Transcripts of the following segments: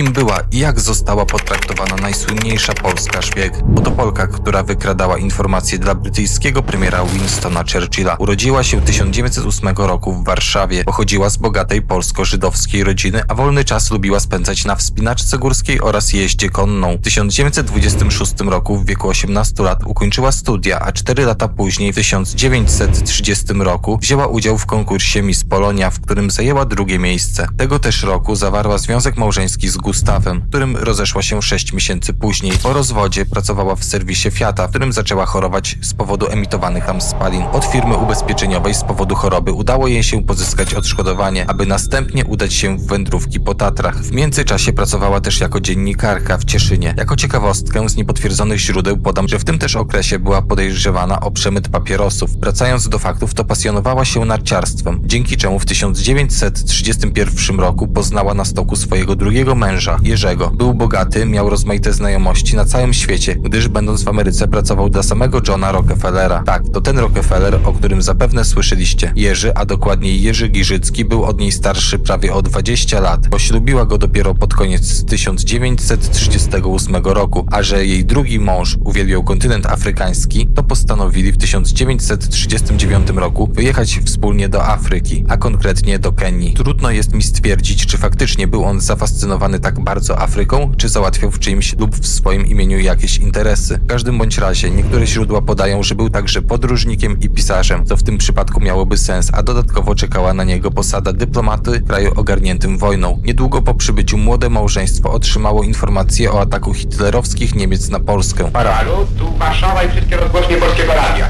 Kim była i jak została potraktowana najsłynniejsza polska szpieg? Oto Polka, która wykradała informacje dla brytyjskiego premiera Winstona Churchilla. Urodziła się 1908 roku w Warszawie. Pochodziła z bogatej polsko-żydowskiej rodziny, a wolny czas lubiła spędzać na wspinaczce górskiej oraz jeździe konną. W 1926 roku w wieku 18 lat ukończyła studia, a 4 lata później w 1930 roku wzięła udział w konkursie Miss Polonia, w którym zajęła drugie miejsce. Tego też roku zawarła związek małżeński z Gustawem, którym rozeszła się 6 miesięcy później. Po rozwodzie pracowała w serwisie Fiata, w którym zaczęła chorować z powodu emitowanych tam spalin. Od firmy ubezpieczeniowej z powodu choroby udało jej się pozyskać odszkodowanie, aby następnie udać się w wędrówki po Tatrach. W międzyczasie pracowała też jako dziennikarka w Cieszynie. Jako ciekawostkę z niepotwierdzonych źródeł podam, że w tym też okresie była podejrzewana o przemyt papierosów. Wracając do faktów, to pasjonowała się narciarstwem, dzięki czemu w 1931 roku poznała na stoku swojego drugiego męża, Jerzego. Był bogaty, miał rozmaite znajomości na całym świecie, gdyż będąc w Ameryce pracował dla samego Johna Rockefellera. Tak, to ten Rockefeller, o którym zapewne słyszeliście. Jerzy, a dokładniej Jerzy Giżycki, był od niej starszy prawie o 20 lat. Poślubiła go dopiero pod koniec 1938 roku, a że jej drugi mąż uwielbiał kontynent afrykański, to postanowili w 1939 roku wyjechać wspólnie do Afryki, a konkretnie do Kenii. Trudno jest mi stwierdzić, czy faktycznie był on zafascynowany tak bardzo Afryką, czy załatwiał w czyimś lub w swoim imieniu jakieś interesy. W każdym bądź razie niektóre źródła podają, że był także podróżnikiem i pisarzem, co w tym przypadku miałoby sens, a dodatkowo czekała na niego posada dyplomaty w kraju ogarniętym wojną. Niedługo po przybyciu młode małżeństwo otrzymało informacje o ataku hitlerowskich Niemiec na Polskę. Halo, tu Warszawa i wszystkie rozgłośnie Polskiego Radia.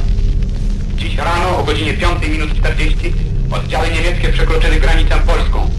Dziś rano o godzinie 5 minut 40 oddziały niemieckie przekroczyły granicę polską,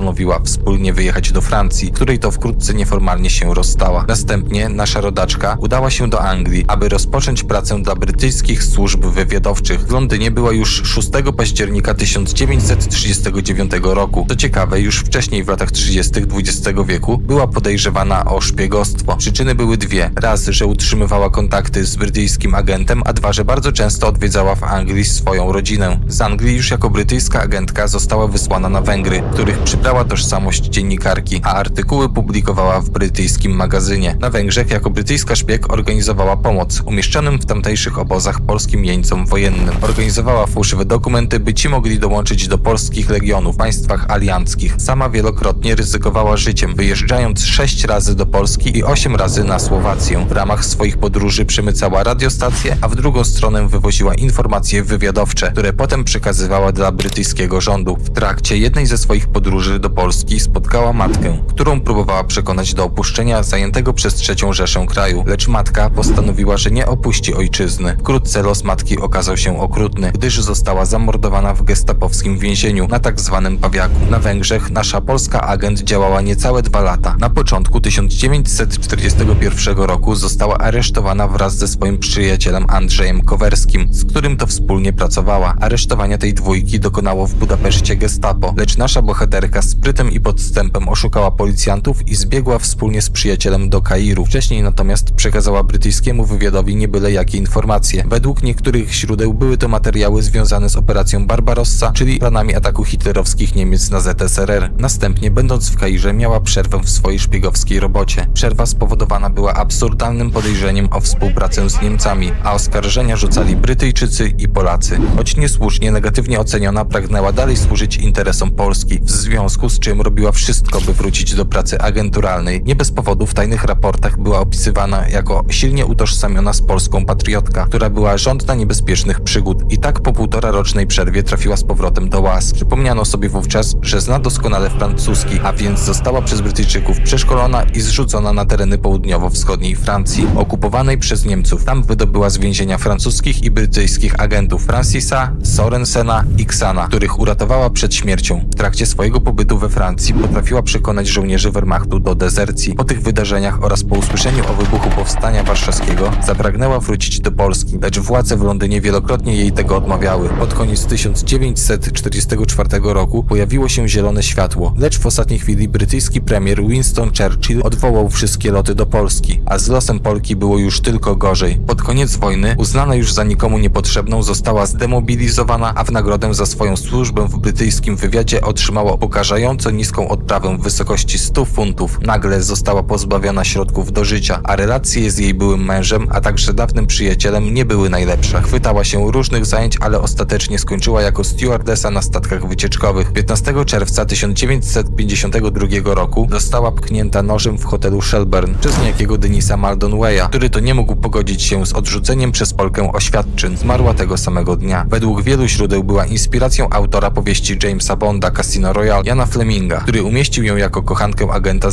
postanowiła wspólnie wyjechać do Francji, której to wkrótce nieformalnie się rozstała. Następnie nasza rodaczka udała się do Anglii, aby rozpocząć pracę dla brytyjskich służb wywiadowczych. W Londynie była już 6 października 1939 roku. Co ciekawe, już wcześniej w latach 30. XX wieku była podejrzewana o szpiegostwo. Przyczyny były dwie. Raz, że utrzymywała kontakty z brytyjskim agentem, a dwa, że bardzo często odwiedzała w Anglii swoją rodzinę. Z Anglii już jako brytyjska agentka została wysłana na Węgry, których przybrała tożsamość dziennikarki, a artykuły publikowała w brytyjskim magazynie. Na Węgrzech jako brytyjska szpieg organizowała pomoc umieszczonym w tamtejszych obozach polskim jeńcom wojennym. Organizowała fałszywe dokumenty, by ci mogli dołączyć do polskich legionów w państwach alianckich. Sama wielokrotnie ryzykowała życiem, wyjeżdżając sześć razy do Polski i osiem razy na Słowację. W ramach swoich podróży przemycała radiostacje, a w drugą stronę wywoziła informacje wywiadowcze, które potem przekazywała dla brytyjskiego rządu. W trakcie jednej ze swoich podróży do Polski spotkała matkę, którą próbowała przekonać do opuszczenia zajętego przez trzecią Rzeszę kraju, lecz matka postanowiła, że nie opuści ojczyzny. Wkrótce los matki okazał się okrutny, gdyż została zamordowana w gestapowskim więzieniu na tak zwanym Pawiaku. Na Węgrzech nasza polska agent działała niecałe dwa lata. Na początku 1941 roku została aresztowana wraz ze swoim przyjacielem Andrzejem Kowerskim, z którym to wspólnie pracowała. Aresztowania tej dwójki dokonało w Budapeszcie gestapo, lecz nasza bohaterka sprytem i podstępem oszukała policjantów i zbiegła wspólnie z przyjacielem do Kairu. Wcześniej natomiast przekazała brytyjskiemu wywiadowi nie byle jakie informacje. Według niektórych źródeł były to materiały związane z operacją Barbarossa, czyli planami ataku hitlerowskich Niemiec na ZSRR. Następnie, będąc w Kairze, miała przerwę w swojej szpiegowskiej robocie. Przerwa spowodowana była absurdalnym podejrzeniem o współpracę z Niemcami, a oskarżenia rzucali Brytyjczycy i Polacy. Choć niesłusznie negatywnie oceniona, pragnęła dalej służyć interesom Polski, w związku z czym robiła wszystko, by wrócić do pracy agenturalnej. Nie bez powodu w tajnych raportach była opisywana jako silnie utożsamiona z polską patriotka, która była żądna niebezpiecznych przygód i tak po półtora rocznej przerwie trafiła z powrotem do łaz. Przypomniano sobie wówczas, że zna doskonale francuski, a więc została przez Brytyjczyków przeszkolona i zrzucona na tereny południowo-wschodniej Francji, okupowanej przez Niemców. Tam wydobyła z więzienia francuskich i brytyjskich agentów Francisa, Sorensena i Xana, których uratowała przed śmiercią. W trakcie swojego pobytu we Francji potrafiła przekonać żołnierzy Wehrmachtu do dezercji. Po tych wydarzeniach oraz po usłyszeniu o wybuchu powstania warszawskiego zapragnęła wrócić do Polski, lecz władze w Londynie wielokrotnie jej tego odmawiały. Pod koniec 1944 roku pojawiło się zielone światło, lecz w ostatniej chwili brytyjski premier Winston Churchill odwołał wszystkie loty do Polski, a z losem Polki było już tylko gorzej. Pod koniec wojny, uznana już za nikomu niepotrzebną, została zdemobilizowana, a w nagrodę za swoją służbę w brytyjskim wywiadzie otrzymała otrzymała upokarzająco niską odprawę w wysokości 100 funtów. Nagle została pozbawiona środków do życia, a relacje z jej byłym mężem, a także dawnym przyjacielem nie były najlepsze. Chwytała się różnych zajęć, ale ostatecznie skończyła jako stewardesa na statkach wycieczkowych. 15 czerwca 1952 roku została pchnięta nożem w hotelu Shelburne przez niejakiego Denisa Maldonwaya, który to nie mógł pogodzić się z odrzuceniem przez Polkę oświadczyn. Zmarła tego samego dnia. Według wielu źródeł była inspiracją autora powieści Jamesa Bonda Casino Royale Jana Fleminga, który umieścił ją jako kochankę agenta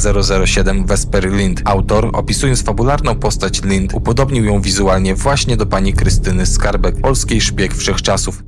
007 Vesper Lind. Autor, opisując fabularną postać Lind, upodobnił ją wizualnie właśnie do pani Krystyny Skarbek, polskiej szpieg wszechczasów.